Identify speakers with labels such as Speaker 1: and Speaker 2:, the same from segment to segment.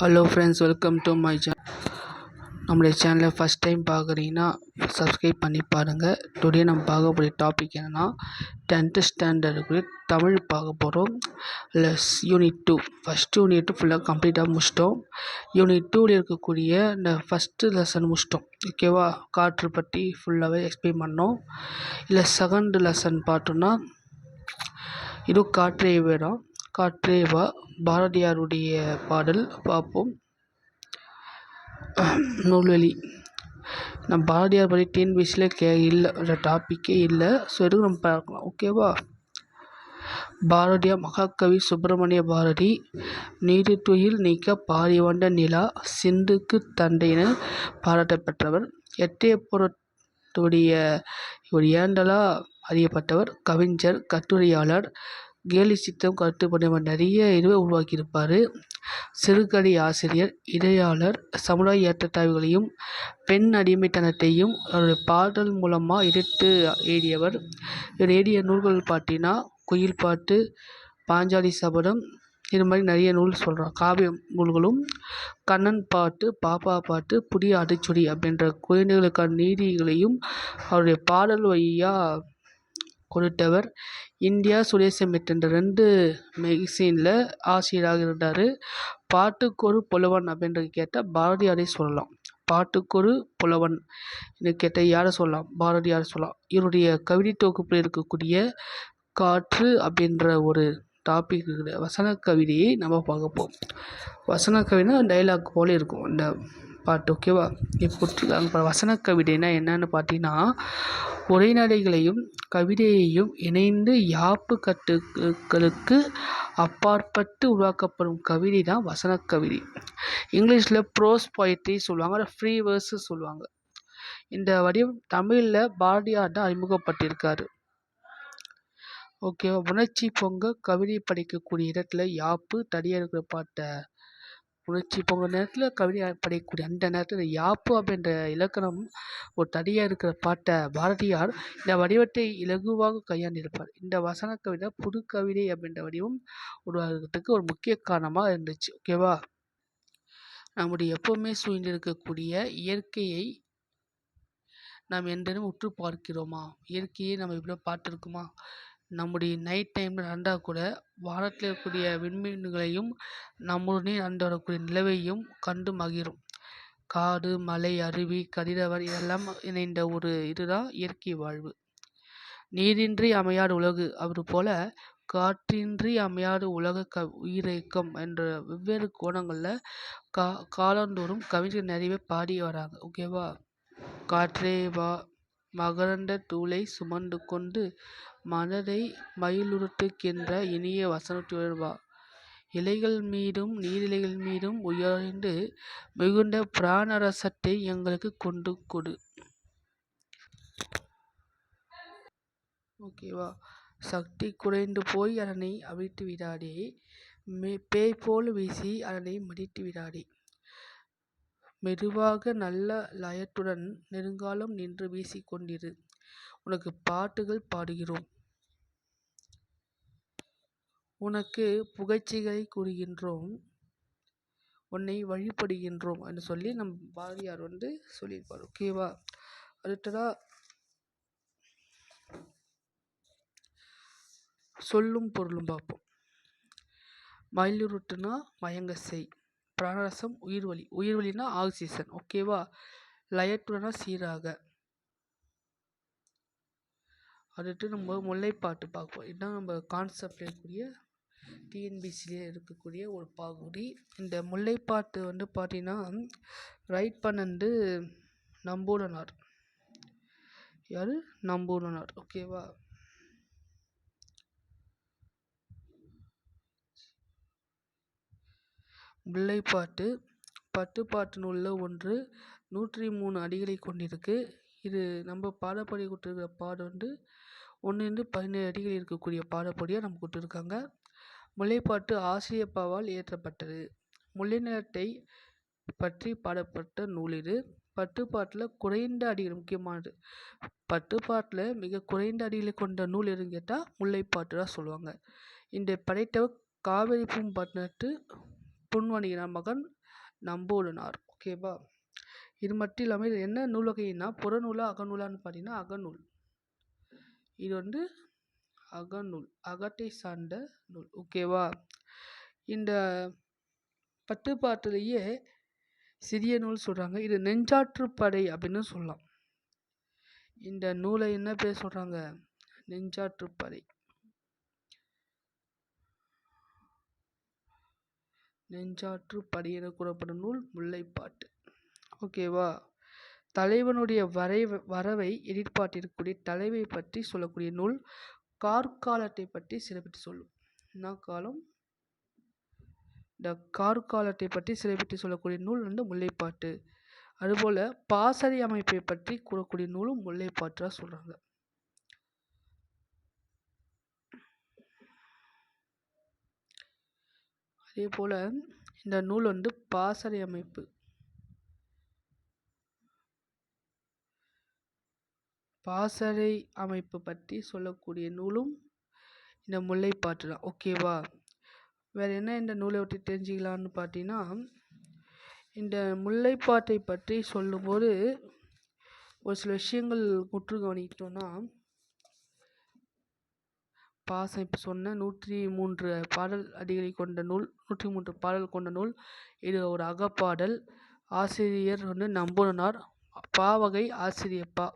Speaker 1: Hello friends welcome to my channel நம்முடைய சேனலை first time பார்க்குறீங்கன்னா சப்ஸ்கிரைப் பண்ணி பாருங்கள் டுடே நம்ம பார்க்கக்கூடிய டாபிக் என்னென்னா டென்த்து ஸ்டாண்டர்டுக்கு தமிழ் பார்க்க போகிறோம் plus unit two first unit ஃபுல்லாக கம்ப்ளீட்டாக முடிச்சிட்டோம். யூனிட் டூவில் இருக்கக்கூடிய இந்த ஃபஸ்ட்டு லெசன் முடிச்சிட்டோம். ஓகேவா காற்று பற்றி ஃபுல்லாகவே எக்ஸ்பிளைன் பண்ணோம். இல்லை செகண்ட் லெசன் பார்த்தோன்னா இதுவும் காற்றே வேடம் காற்றே வா பாரதியாருடைய பாடல் பார்ப்போம். நூல்வழி. நம்ம பாரதியார் பற்றி டிஎன்பிசியில் கே இல்லை டாப்பிக்கே இல்லை. ஸோ எதுவும் நம்ம பார்க்கலாம். ஓகேவா பாரதியார் மகாகவி சுப்பிரமணிய பாரதி நீதித்துயில் நீக்க பாரி வந்த நிலா சிந்துக்கு தந்தையின பாராட்ட பெற்றவர். எட்டயபுரத்துடைய ஒரு ஏண்டலாக அறியப்பட்டவர்? கவிஞர் கட்டுரையாளர் கேலி சித்திரம் கருத்து நிறைய இதுவை உருவாக்கியிருப்பார். சிறுகதை ஆசிரியர் இடையாளர் சமுதாய ஏற்றத்தாழ்வுகளையும் பெண் அடிமைத்தனத்தையும் அவருடைய பாடல் மூலமாக எடுத்து எழுதியவர். இவர் எழுதிய நூல்கள் பார்த்தீங்கன்னா குயில் பாட்டு பாஞ்சாலி சபதம் இது மாதிரி நிறைய நூல் சொல்கிறோம் காவிய நூல்களும் கண்ணன் பாட்டு பாப்பா பாட்டு புதிய அடிச்சுடி அப்படின்ற குழந்தைகளுக்கான நீதிகளையும் அவருடைய பாடல் வழியாக கொடுத்தவர். இந்தியா சுதேசமிட் என்ற ரெண்டு மெகசீனில் ஆசிரியராக இருந்தார். பாட்டுக்கொரு புலவன் அப்படின்றது கேட்டால் பாரதியாரை சொல்லலாம். பாட்டுக்கொரு புலவன் என்று கேட்டால் யாரை சொல்லலாம்? பாரதியாரை சொல்லலாம். இவருடைய கவிதை தொகுப்பில் இருக்கக்கூடிய காற்று அப்படின்ற ஒரு டாபிக் இருக்குது. வசன கவிதையை நம்ம பார்க்க போம் வசன கவிதைனா டைலாக் போல இருக்கும். இந்த பாட்டு ஓகேவா இப்போ வசன கவிதைனா என்னன்னு பார்த்தீங்கன்னா உரைநடைகளையும் கவிதையையும் இணைந்து யாப்பு கட்டுகளுக்கு அப்பாற்பட்டு உருவாக்கப்படும் கவிதை தான் வசன கவிதை. இங்கிலீஷில் ப்ரோஸ் பொயட்ரி சொல்லுவாங்க ஃப்ரீ வேர்ஸு சொல்லுவாங்க. இந்த வடிவம் தமிழில் பாரதியார் தான் அறிமுகப்பட்டிருக்காரு. ஓகேவா உணர்ச்சி பொங்க கவிதை படிக்கக்கூடிய இடத்துல யாப்பு தடியாக இருக்கிற பாட்டை உணர்ச்சி பொங்க நேரத்தில் கவிதை படைக்கக்கூடிய அந்த நேரத்தில் யாப்பு அப்படின்ற இலக்கணம் ஒரு தடியாக இருக்கிற பாட்டை பாரதியார் இந்த வடிவத்தை இலகுவாக கையாண்டிருப்பார். இந்த வசன கவிதை புது கவிதை அப்படின்ற வடிவம் உருவாகிறதுக்கு ஒரு முக்கிய காரணமாக இருந்துச்சு. ஓகேவா நம்முடைய எப்போவுமே சூழ்ந்திருக்கக்கூடிய இயற்கையை நாம் எந்தனும் உற்று பார்க்கிறோமா? இயற்கையை நம்ம இவ்வளோ பார்த்துருக்குமா? நம்முடைய நைட் டைமில் நடந்தால் கூட வானத்தில் இருக்கக்கூடிய விண்மீன்களையும் நம்முடனே நடந்து வரக்கூடிய நிலவையும் கண்டு மகிழும். காடு மலை அருவி கதிரவன் இதெல்லாம் இணைந்த ஒரு இதுதான் இயற்கை வாழ்வு. நீரின்றி அமையாத உலகு. அது போல காற்றின்றி அமையாத உலக க உயிரியக்கம் என்ற வெவ்வேறு கோணங்களில் கா காலந்தோறும் கவிஞர் நிறையவே பாடி வராங்க. ஓகேவா காற்றே வா மகரந்த தூளை சுமந்து கொண்டு மனதை மயிலுறத்துகின்ற இனிய வசனத்துடன் வா. இலைகள் மீதும் நீரிலைகள் மீதும் உயர்ந்து மிகுந்த பிராணரசத்தை எங்களுக்கு கொண்டு கொடு. ஓகேவா சக்தி குறைந்து போய் அதனை அவிழ்த்து விடாதே. மே பேய் போல் வீசி அதனை மடித்து விடாதே. மெதுவாக நல்ல லயத்துடன் நெடுங்காலம் நின்று வீசிக்கொண்டிரு. உனக்கு பாட்டுகள் பாடுகிறோம். உனக்கு புகழ்ச்சிகளை கூறுகின்றோம். உன்னை வழிபடுகின்றோம் என்று சொல்லி நம் பாரதியார் வந்து சொல்லியிருப்பார். ஓகேவா அடுத்ததா சொல்லும் பொருளும் பார்ப்போம். மயிலுருட்டுனா மயங்க செய். பிராணரசம் உயிர்வலி உயிர்வலினா ஆக்சிஜன். ஓகேவா லயத்துடனா சீராக. அடுத்து நம்ம முல்லைப்பாட்டு பார்ப்போம். இதுதான் நம்ம கான்செப்ட் இருக்கக்கூடிய டிஎன்பிசிலே இருக்கக்கூடிய ஒரு பகுதி. இந்த முல்லைப்பாட்டு வந்து பார்த்தீங்கன்னா ரைட் பண்ணது நம்பூரனார் யார்? நம்பூரனார் ஓகேவா முல்லைப்பாட்டு பத்துப்பாட்டு நூலில் ஒன்று நூற்றி மூணு அடிகளை கொண்டிருக்கு. இது நம்ம பாடப்படி கொடுத்துருக்கிற பாடம் வந்து ஒன்றிலிருந்து பதினேழு அடிகள் இருக்கக்கூடிய பாடப்படியாக நம்ம கொடுத்துருக்காங்க. முல்லைப்பாட்டு ஆசிரியப்பாவால் இயற்றப்பட்டது. முல்லை நிலத்தை பற்றி பாடப்பட்ட நூல் இது. பத்துப்பாட்டில் குறைந்த அடிகள் முக்கியமானது பத்துப்பாட்டில் மிக குறைந்த அடிகளை கொண்ட நூல் எதுன்னு கேட்டால் முல்லைப்பாட்டு தான் சொல்லுவாங்க. இந்த படைத்தவர் காவேரி பூம்பட்டினத்து பொன்வணிகனார் மகன் நம்பூதனார். ஓகேவா இது மட்டும் இல்லாமல் இது என்ன நூல் வகைன்னா புறநூலா அகநூலான்னு பார்த்தீங்கன்னா அகநூல். இது வந்து அகநூல் அகத்தை சார்ந்த நூல். ஓகேவா இந்த பத்துப்பாட்டிலேயே சிறிய நூல் சொல்கிறாங்க இது நெஞ்சாற்றுப்படை அப்படின்னு சொல்லலாம். இந்த நூலை என்ன பேர் சொல்கிறாங்க நெஞ்சாற்றுப்படை நெஞ்சாற்றுப்படை என கூறப்படும் நூல் முல்லைப்பாட்டு. ஓகேவா தலைவனுடைய வரை வரவை எதிர்பார்த்திருக்கக்கூடிய தலைவை பற்றி சொல்லக்கூடிய நூல் கார்காலத்தை பற்றி சிறப்பித்து சொல்லும். என்ன காலம்? இந்த கார்காலத்தை பற்றி சிறப்பித்து சொல்லக்கூடிய நூல் வந்து முல்லைப்பாட்டு. அதுபோல் பாசறை அமைப்பை பற்றி கூறக்கூடிய நூலும் முல்லைப்பாட்டாக சொல்கிறாங்க அதே போல் இந்த நூல் வந்து பாசறை அமைப்பு. பாசறை அமைப்பு பற்றி சொல்லக்கூடிய நூலும் இந்த முல்லைப்பாட்டு தான். ஓகேவா வேறு என்ன இந்த நூலை ஒட்டி தெரிஞ்சுக்கலான்னு பார்த்தீங்கன்னா இந்த முல்லைப்பாட்டை பற்றி சொல்லும்போது ஒரு சில விஷயங்கள் உற்று கவனிக்கிட்டோன்னா பாசம். இப்போ சொன்ன நூற்றி மூன்று பாடல் அடிகளை கொண்ட நூல் நூற்றி மூன்று பாடல் கொண்ட நூல் இது ஒரு அகப்பாடல். ஆசிரியர் வந்து நம்புனார். பாவகை ஆசிரியப்பா.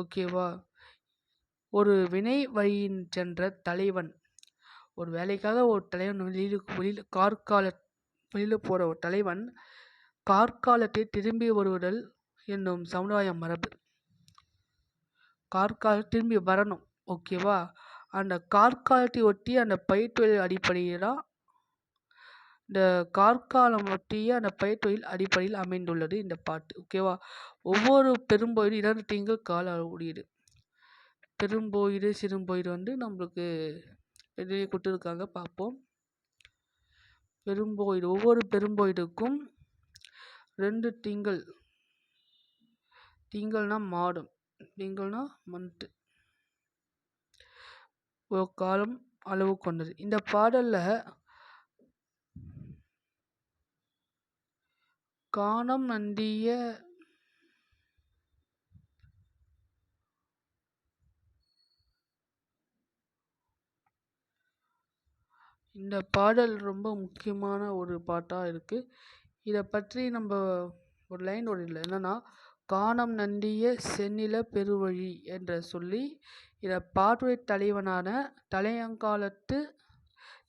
Speaker 1: ஓகேவா ஒரு வினை வழியின் சென்ற தலைவன். ஒரு வேலைக்காக ஒரு தலைவன் வெளியில் வெளியில் கார்கால வெளியில் போகிற ஒரு தலைவன் கார்காலத்தை திரும்பி வருவதல் என்னும் சமுதாய மரபு. கார்கால திரும்பி வரணும். ஓகேவா அந்த கார்காலத்தை ஒட்டி அந்த பயிர்த்தொழில் அடிப்படையில் தான் இந்த கார்காலம் ஒட்டிய அந்த பயிர்த்தொழில் அடிப்படையில் அமைந்துள்ளது இந்த பாட்டு. ஓகேவா ஒவ்வொரு பெரும்போயிடு இரண்டு திங்கள் கால உடையது பெரும்போயிடு சிறும்போயிடு வந்து நம்மளுக்கு வெளியே கொடுத்துருக்காங்க. பார்ப்போம். பெரும்போயிடு ஒவ்வொரு பெரும்போயிடுக்கும் ரெண்டு திங்கள் திங்கள்னா மாதம் திங்கள்னா மந்த்து காலம் அளவு கொண்டது. இந்த பாடலில் காணம் நந்திய இந்த பாடல் ரொம்ப முக்கியமான ஒரு பாட்டாக இருக்குது இதை பற்றி நம்ம ஒரு லைன் இல்லை. என்னென்னா காணம் நந்திய செந்நில பெருவழி என்ற சொல்லி இதை பார்வைத் தலைவனான தலையங்காலத்து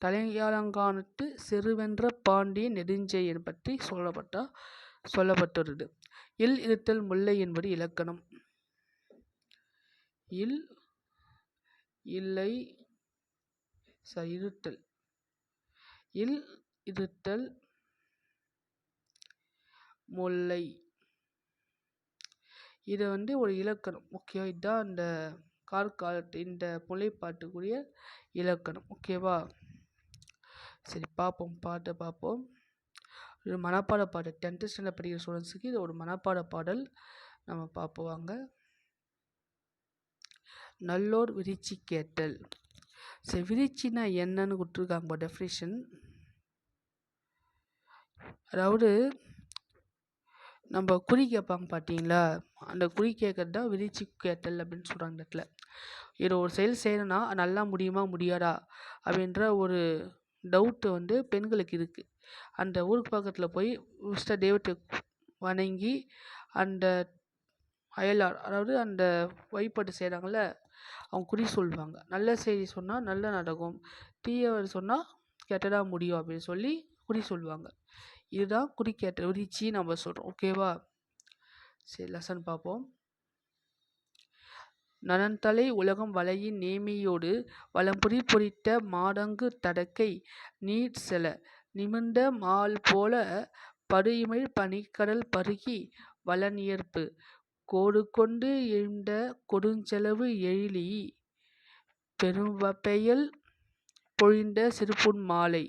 Speaker 1: தலையாலங்கானத்து செருவென்ற பாண்டிய நெடுஞ்செயன் பற்றி சொல்லப்பட்ட சொல்லப்பட்டுள்ளது. இல் இருத்தல் முல்லை என்பது இலக்கணம். இல் இல்லை ச இருத்தல் இல் இருத்தல் முல்லை இது வந்து ஒரு இலக்கணம். ஓகேவா இதுதான் இந்த கார்காலத்து இந்த முல்லைப்பாட்டுக்குரிய இலக்கணம். ஓகேவா சரி பார்ப்போம். பாட்டை பார்ப்போம். இது மனப்பாட பாடல். டென்த்து ஸ்டாண்டர்ட் படிக்கிற ஸ்டூடெண்ட்ஸுக்கு இது ஒரு மனப்பாட பாடல் நம்ம பார்ப்போவாங்க நல்லோர் விரிச்சி கேட்டல். சரி விரிச்சின்னா என்னன்னு கொடுத்துருக்காங்க டெஃபினிஷன் அதாவது நம்ம குறி கேட்பாங்க பார்த்தீங்களா? அந்த குறி கேட்கறது தான் விரிச்சி கேட்டல் அப்படின்னு சொல்கிறாங்க இந்த இடத்துல. இது ஒரு செயல் செய்யணும்னா நல்லா முடியுமா முடியாதா? அப்படின்ற ஒரு டவுட்டு வந்து பெண்களுக்கு இருக்குது அந்த ஊருக்கு பக்கத்தில் போய் இஷ்ட தெய்வத்தை வணங்கி அந்த அயலார் அதாவது அந்த வழிபாட்டு செய்கிறாங்கள அவங்க குறி சொல்லுவாங்க நல்ல செய்தி சொன்னால் நல்ல நடக்கும். தீயவர் சொன்னால் கெட்டதாக முடியும் அப்படின்னு சொல்லி குறி சொல்லுவாங்க இதுதான் குறிக்கேற்ற விரிச்சி நம்ம சொல்கிறோம் ஓகேவா சரி லெசன் பார்ப்போம். நனந்தலை உலகம் வலையின் நேமியோடு வளம்புரி பொறித்த மாடங்கு தடக்கை நீர் செல நிமிர்ந்த மால் போல படுஇமிழ் பனிக்கடல் பருகி வளனியர்ப்பு கோடு கொண்டு எழுந்த கொடுஞ்செலவு எழிலி பெரும்பெயல் பொழிந்த சிறுபுன் மாலை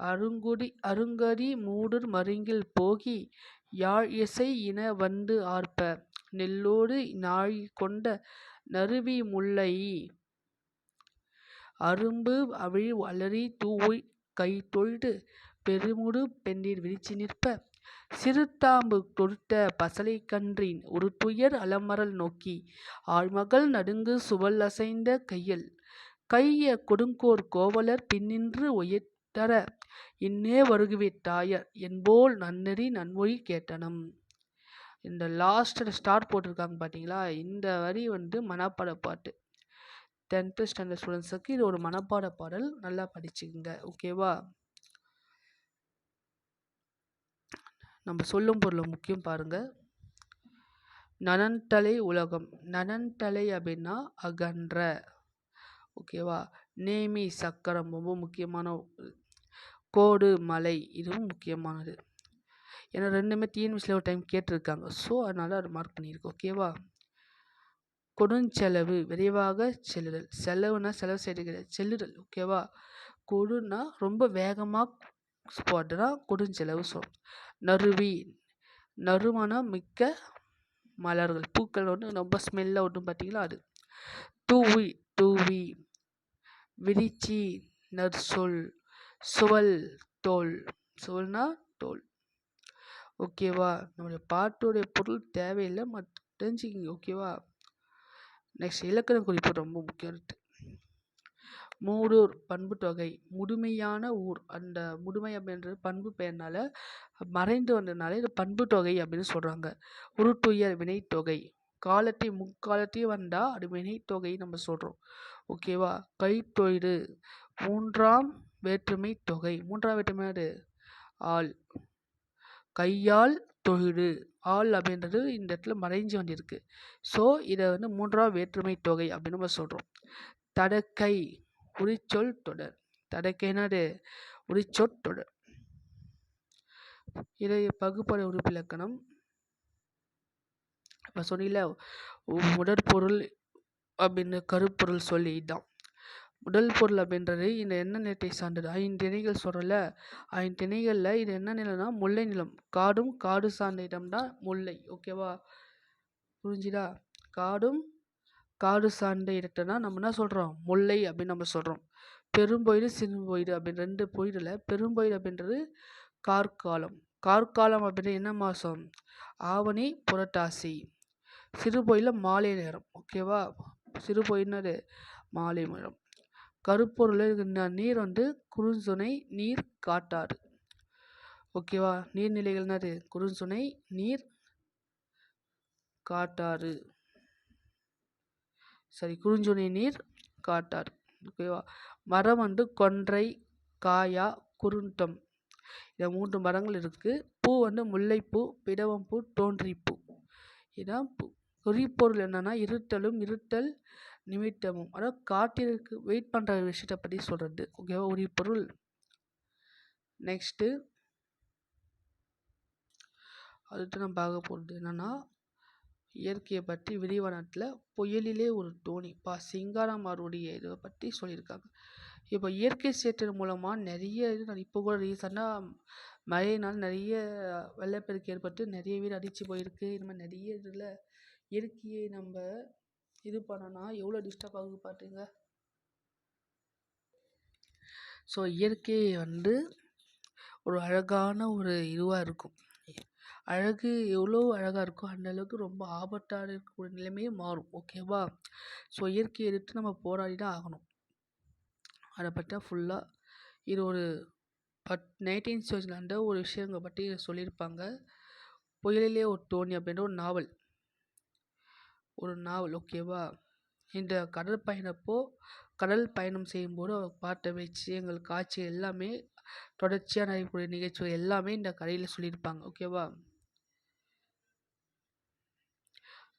Speaker 1: அருங்குடி அருங்கரி மூடர் மருங்கில் போகி யாழ் இசை இன வந்து ஆர்ப்ப நெல்லோடு நாழி கொண்ட நறுவி முல்லை. அரும்பு அவிழ் அலறி தூவி கைதொழ்து பெருமுடு பெண்டிர் விரிச்சி நிற்ப சிறுத்தாம்பு தொடுத்த பசலை கன்றின் ஒரு துயர் அலமரல் நோக்கி ஆழ்மகள் நடுங்கு சுவல் அசைந்த கையல் கைய கொடுங்கோர் கோவலர் பின்னின்று தர இன்னே வருகுவித் தாயர் என்போல் நன்னெறி நன்மொழி கேட்டனம். இந்த லாஸ்ட்டில் ஸ்டார் போட்டிருக்காங்க பார்த்தீங்களா இந்த வரி வந்து மனப்பாட பாட்டு. டென்த்து ஸ்டாண்டர்ட் ஸ்டூடெண்ட்ஸுக்கு இது ஒரு மனப்பாட பாடல். நல்லா படிச்சுக்கோங்க ஓகேவா நம்ம சொல்லும் பொருள் முக்கியம் பாருங்கள் நனன்தலை உலகம் நனன்தலை அப்படின்னா அகன்ற. ஓகேவா நேமி சக்கரம் ரொம்ப முக்கியமான கோடு மலை இதுவும் முக்கியமானது. ஏன்னா ரெண்டுமே டிஎன்பிசியில் ஒரு டைம் கேட்டிருக்காங்க. ஸோ அதனால் அது மார்க் பண்ணியிருக்கு ஓகேவா கொடுஞ்செலவு விரைவாக செல்லுதல். செலவுனா செலவு செய்கிறது கிடையாது. செல்லுதல். ஓகேவா கொடுன்னா ரொம்ப வேகமாக போட்டுனா கொடுஞ்செலவு சொல் நறுவி. நறுமணம் மிக்க மலர்கள். பூக்கள் ஒன்று ரொம்ப ஸ்மெல்லாக ஒன்றும் பார்த்தீங்களா? அது. தூவி தூவி. விரிச்சி நற்சொல் சுவல் தோல். சுவல்னா தோல். ஓகேவா நம்மளுடைய பாட்டுடைய பொருள் தேவையில்லை மற்ற தெரிஞ்சுக்கிங்க ஓகேவா நெக்ஸ்ட் இலக்கண குறிப்பு ரொம்ப முக்கியம். மூடூர் பண்பு தொகை. முழுமையான ஊர். அந்த முழுமை அப்படின்றது பண்பு பெயர்னால மறைந்து வந்ததுனால இது பண்பு தொகை அப்படின்னு சொல்கிறாங்க உருட்டுயர் வினைத்தொகை. காலத்தை முக்காலத்தையும் வந்தால் அது வினைத்தொகை நம்ம சொல்கிறோம் ஓகேவா? கைத்தொழிடு மூன்றாம் வேற்றுமை தொகை. மூன்றாம் வேற்றுமை அது ஆள். கையால் தொழிடு ஆள் அப்படின்றது இந்த இடத்துல மறைஞ்சு வந்திருக்கு. ஸோ இதை வந்து மூன்றாம் வேற்றுமை தொகை அப்படின்னு நம்ம சொல்கிறோம் தடக்கை. உரிச்சொல் தொடர். தடக்கைனாடு உரிச்சொல் தொடர். இதை பகுப்படை உறுப்பிலக்கணம். இப்போ சொன்னீங்கள உடற்பொருள் அப்படின்னு கருப்பொருள் சொல்லி தான் உடல் பொருள் அப்படின்றது இந்த என்ன நிலத்தை சார்ந்தது ஐந்திணைகள் சொல்கிறோம்ல ஐந்திணைகளில் இது என்ன நிலம்னா முல்லை நிலம். காடும் காடு சார்ந்த இடம் தான் முல்லை ஓகேவா புரிஞ்சுதா? காடும் காடு சார்ந்த இடத்தைனா நம்ம என்ன சொல்கிறோம் முல்லை அப்படின்னு நம்ம சொல்கிறோம் பெரும்பொயிடு சிறும்பொயிடு அப்படின்னு ரெண்டு பொயிடில் பெரும்பொயிடு அப்படின்றது கார்காலம் கார்காலம் அப்படின்றது என்ன மாதம் ஆவணி புரட்டாசி. சிறுபொயிலில் மாலை நேரம். ஓகேவா சிறுபொயில்னது மாலை கருப்பொருளில் கருப்பொருள் நீர் வந்து குறுஞ்சுனை நீர் காட்டாறு. ஓகேவா நீர்நிலைகள் குறுஞ்சுனை நீர் காட்டாறு. சரி குறுஞ்சுனை நீர் காட்டாறு. ஓகேவா மரம் வந்து கொன்றை காயா குருண்டம் இந்த மூன்று மரங்கள் இருக்குது பூ வந்து முல்லைப்பூ பிடவம்பூ தோன்றிப்பூ. இதான் பூ. குறிப்பொருள் என்னென்னா இருத்தலும் இருத்தல் நிமித்தமும். அதாவது காட்டிற்கு வெயிட் பண்ணுற விஷயத்தை பற்றி சொல்கிறது ஓகேவா உரிப்பொருள் நெக்ஸ்ட்டு அடுத்து நம்ம பார்க்க போகிறது என்னென்னா இயற்கையை பற்றி விரிவானத்தில் புயலிலே ஒரு தோணி பா. சிங்காரமாருடைய இதை பற்றி சொல்லியிருக்காங்க. இப்போ இயற்கை சீற்றல் மூலமாக நிறைய இது இப்போ கூட ரீசெண்டாக மழையினால் நிறைய வெள்ளப்பெருக்கு ஏற்பட்டு நிறைய வீடு அடித்து போயிருக்கு. இது மாதிரி நிறைய இதில் இயற்கையை நம்ம இது பண்ணோன்னா எவ்வளோ டிஸ்டர்ப் ஆகுது பார்த்துங்க ஸோ இயற்கை வந்து ஒரு அழகான ஒரு இதுவாக இருக்கும். அழகு எவ்வளோ அழகாக இருக்கோ அந்த அளவுக்கு ரொம்ப ஆபத்தான இருக்கக்கூடிய நிலைமையே மாறும். ஓகேவா ஸோ இயற்கையை எடுத்து நம்ம போராடி தான் ஆகணும். அதை பற்றி ஃபுல்லாக இது ஒரு பட் நைன்டீன் செவன்டியில் ஒரு விஷயங்களை பற்றி சொல்லியிருப்பாங்க. புயலிலே ஒரு தோணி அப்படின்ற ஒரு நாவல். ஒரு நாவல் ஓகேவா இந்த கடல் பயணப்போ கடல் பயணம் செய்யும்போது அவர் பார்த்த விஷயங்கள் காட்சி எல்லாமே தொடர்ச்சியாக நடைபெறக்கூடிய நிகழ்ச்சிகள் எல்லாமே இந்த கதையில் சொல்லியிருப்பாங்க ஓகேவா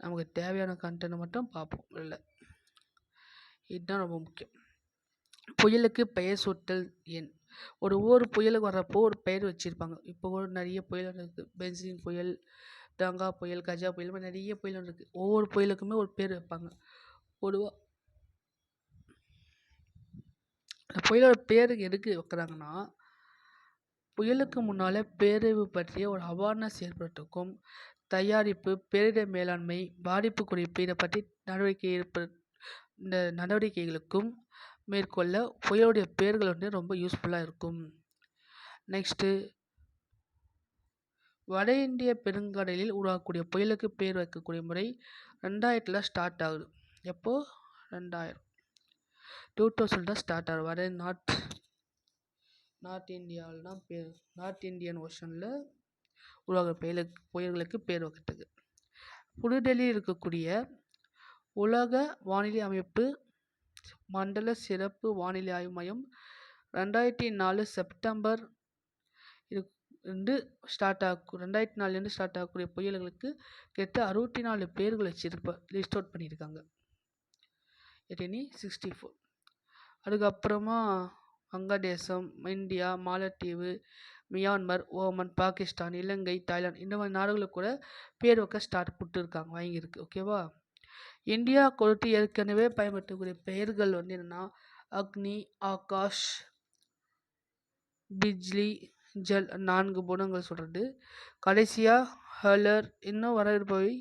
Speaker 1: நமக்கு தேவையான கண்டென்ட் மட்டும் பார்ப்போம் இல்லை. இதுதான் ரொம்ப முக்கியம். புயலுக்கு பெயர் சூட்டல் எண். ஒரு ஒவ்வொரு புயலுக்கு வர்றப்போ ஒரு பெயர் வச்சுருப்பாங்க. இப்போ கூட நிறைய புயல் இருக்குது பென்சின் புயல் டங்கா புயல் கஜா புயல் மாதிரி நிறைய புயல் இருக்குது ஒவ்வொரு புயலுக்குமே ஒரு பேர் வைப்பாங்க. பொதுவாக அந்த புயலோட பேர் எதுக்கு வைக்கிறாங்கன்னா புயலுக்கு முன்னால் பேரழிவு பற்றிய ஒரு அவேர்னஸ் ஏற்படுத்துக்கும் தயாரிப்பு பேரிடர் மேலாண்மை பாதிப்பு குறிப்பு இதை பற்றி நடவடிக்கை ஏற்ப இந்த நடவடிக்கைகளுக்கும் மேற்கொள்ள புயலுடைய பேர்கள் வந்து ரொம்ப யூஸ்ஃபுல்லாக இருக்கும். நெக்ஸ்ட்டு வட இந்திய பெருங்கடலில் உருவாகக்கூடிய புயலுக்கு பேர் வைக்கக்கூடிய முறை ரெண்டாயிரத்தில் ஸ்டார்ட் ஆகுது. எப்போது ரெண்டாயிரம். டூ தௌசண்ட் தான் ஸ்டார்ட் ஆகுது. வட நார்த் நார்த் இந்தியாவில் தான் பேர் நார்த் இந்தியன் ஓஷனில் உருவாக புயலுக்கு புயல்களுக்கு பேர் வைக்கிறதுக்கு. புதுடெல்லியில் இருக்கக்கூடிய உலக வானிலை அமைப்பு மண்டல சிறப்பு வானிலை ஆய்வு மையம் ரெண்டாயிரத்தி நாலு செப்டம்பர் இருந்து ஸ்டார்ட் ஆகும் ரெண்டாயிரத்தி நாலுலேருந்து ஸ்டார்ட் ஆகக்கூடிய புயல்களுக்கு கிட்டத்தட்ட அறுபத்தி நாலு பேர்களை வச்சிருப்ப லிஸ்ட் அவுட் பண்ணியிருக்காங்க எட் எனி சிக்ஸ்டி ஃபோர் அதுக்கப்புறமா வங்கதேசம் இந்தியா மாலத்தீவு Myanmar Oman Pakistan Ilangai Thailand இந்த மாதிரி நாடுகளுக்கு கூட பேர் வைக்க ஸ்டார்ட் கொடுத்துருக்காங்க வாங்கியிருக்கு. ஓகேவா இந்தியா கொடுத்து ஏற்கனவே பயன்படுத்தக்கூடிய பெயர்கள் வந்து என்னென்னா அக்னி ஆகாஷ் பிஜ்லி ஜெல் நான்கு குணங்கள் சொல்கிறது கடைசியாக ஹலர் இன்னும் வர இருப்பவை.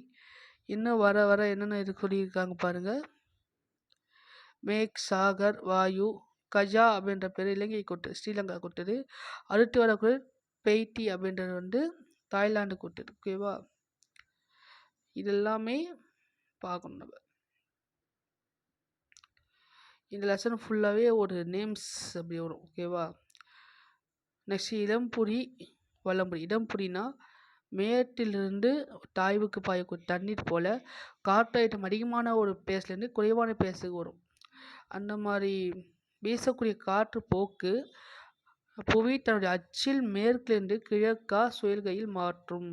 Speaker 1: இன்னும் வர வர என்னென்ன இது சொல்லியிருக்காங்க பாருங்கள் மேக் சாகர் வாயு கஜா அப்படின்ற பேர் இலங்கை கொட்டு ஸ்ரீலங்கா கொட்டது. அடுத்து வரக்கூடிய பெய்டி அப்படின்றது வந்து தாய்லாந்து கொட்டது. ஓகேவா இதெல்லாமே பார்க்கணும் நம்ம. இந்த லெசன் ஃபுல்லாகவே ஒரு நேம்ஸ் அப்படி வரும். ஓகேவா நெக்ஸ்ட் இடம்புரி வலம்புரி இடம்புரினா மேட்டிலிருந்து தாய்வுக்கு பாயக்கூடிய தண்ணீர் போல் காற்று ஐட்டம் அதிகமான ஒரு பேஸ்லேருந்து குறைவான பேஸுக்கு வரும். அந்த மாதிரி வீசக்கூடிய காற்று போக்கு புவி தன்னுடைய அச்சில் மேற்கிலிருந்து கிழக்கா சுயல்கையில் மாற்றும்.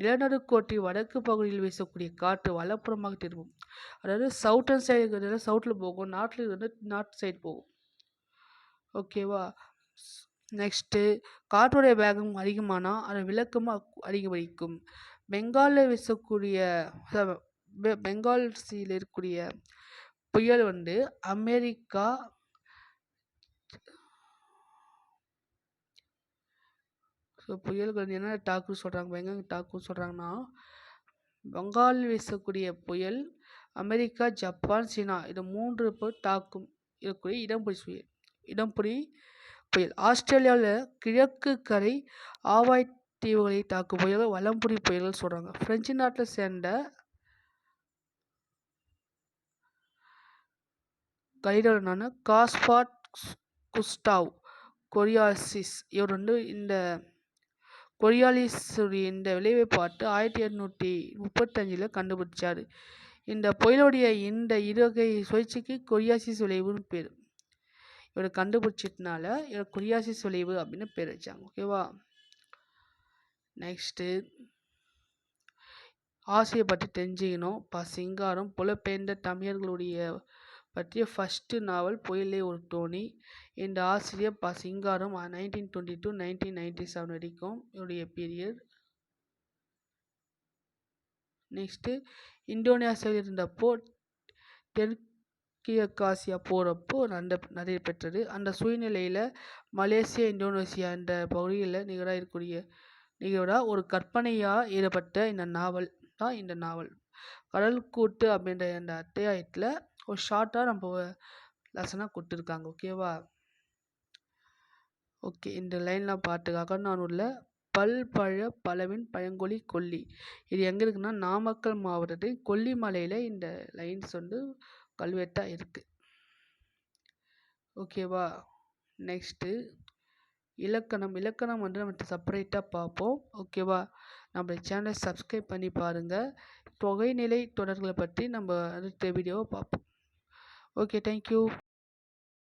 Speaker 1: நிலநடுக்கோட்டி வடக்கு பகுதியில் வீசக்கூடிய காற்று வலப்புறமாக திரும்பும். அதாவது சவுத்தன் சைடு இருக்கிறதுல சவுத்தில் போகும் நாட்டில் வந்து நார்த் சைடு போகும். ஓகேவா நெக்ஸ்ட்டு காற்றுடைய வேகம் அதிகமானால் அதை விளக்கமாக அதிகரிக்கும். பெங்காலில் வீசக்கூடிய பெங்கால் சீயில் இருக்கக்கூடிய புயல் வந்து அமெரிக்கா ஸோ புயல்கள் என்ன டாக்கு சொல்கிறாங்க எங்கெங்க டாக்குன்னு சொல்கிறாங்கன்னா வங்காளில் வீசக்கூடிய புயல் அமெரிக்கா ஜப்பான் சீனா இது மூன்று பேர் தாக்கும் இருக்கக்கூடிய இடம்புரி புயல் இடம்புரி புயல். ஆஸ்திரேலியாவில் கிழக்கு கரை ஆவாய் தீவுகளை தாக்கும் புயல் வலம்புரி புயல்கள் சொல்கிறாங்க பிரெஞ்சு நாட்டில் சேர்ந்த கைடனான காஸ்பாட் குஸ்டாவ் கொரியாசிஸ் இவர் வந்து இந்த கொரியாலிஸுடைய இந்த விளைவை பார்த்து ஆயிரத்தி எட்நூற்றி முப்பத்தஞ்சில் கண்டுபிடிச்சார். இந்த புயலுடைய இந்த இருவகை சுழற்சிக்கு கொரியாசிஸ் விளைவுன்னு பேர். இவர் கண்டுபிடிச்சதுனால இவர் குறியாசி சுழிவு அப்படின்னு பேர் வச்சாங்க. ஓகேவா நெக்ஸ்ட்டு ஆசையை பற்றி தெரிஞ்சுக்கணும். ப சிங்காரம் புலப்பெயர்ந்த தமிழர்களுடைய பற்றிய ஃபஸ்ட்டு நாவல் புயலே ஒரு தோணி. இந்த ஆசிரியர் ப Singaram nineteen twenty two nineteen ninety seven வரைக்கும் இவருடைய பீரியட் நெக்ஸ்ட்டு இந்தோனேசியாவில் இருந்தப்போ கிழக்காசியா போகிறப்போ நட நடைபெற்றது அந்த சூழ்நிலையில் மலேசியா இந்தோனேசியா என்ற பகுதியில் நிகழ இருக்கக்கூடிய நிகழ்வாக ஒரு கற்பனையாக ஈடுபட்ட இந்த நாவல் தான் இந்த நாவல். கடல் கூட்டு அப்படின்ற அந்த அத்தியாயத்தில் ஒரு ஷார்ட்டாக நம்ம லெசனாக கொடுத்துருக்காங்க. ஓகேவா ஓகே இந்த லைன்லாம் பார்த்துக்காக நான் உள்ள பல் பழ பழவின் பழங்கொல்லி கொல்லி. இது எங்கே இருக்குன்னா நாமக்கல் மாவட்டத்தில் கொல்லிமலையில் இந்த லைன்ஸ் வந்து கல்வெட்டாக இருக்குது ஓகேவா நெக்ஸ்ட்டு இலக்கணம். இலக்கணம் வந்து நம்ம செப்பரேட்டாக பார்ப்போம். ஓகேவா நம்ம சேனலை சப்ஸ்கிரைப் பண்ணி பாருங்கள் தொகைநிலை தொடர்களை பற்றி நம்ம அடுத்த வீடியோவை பார்ப்போம். Okay thank you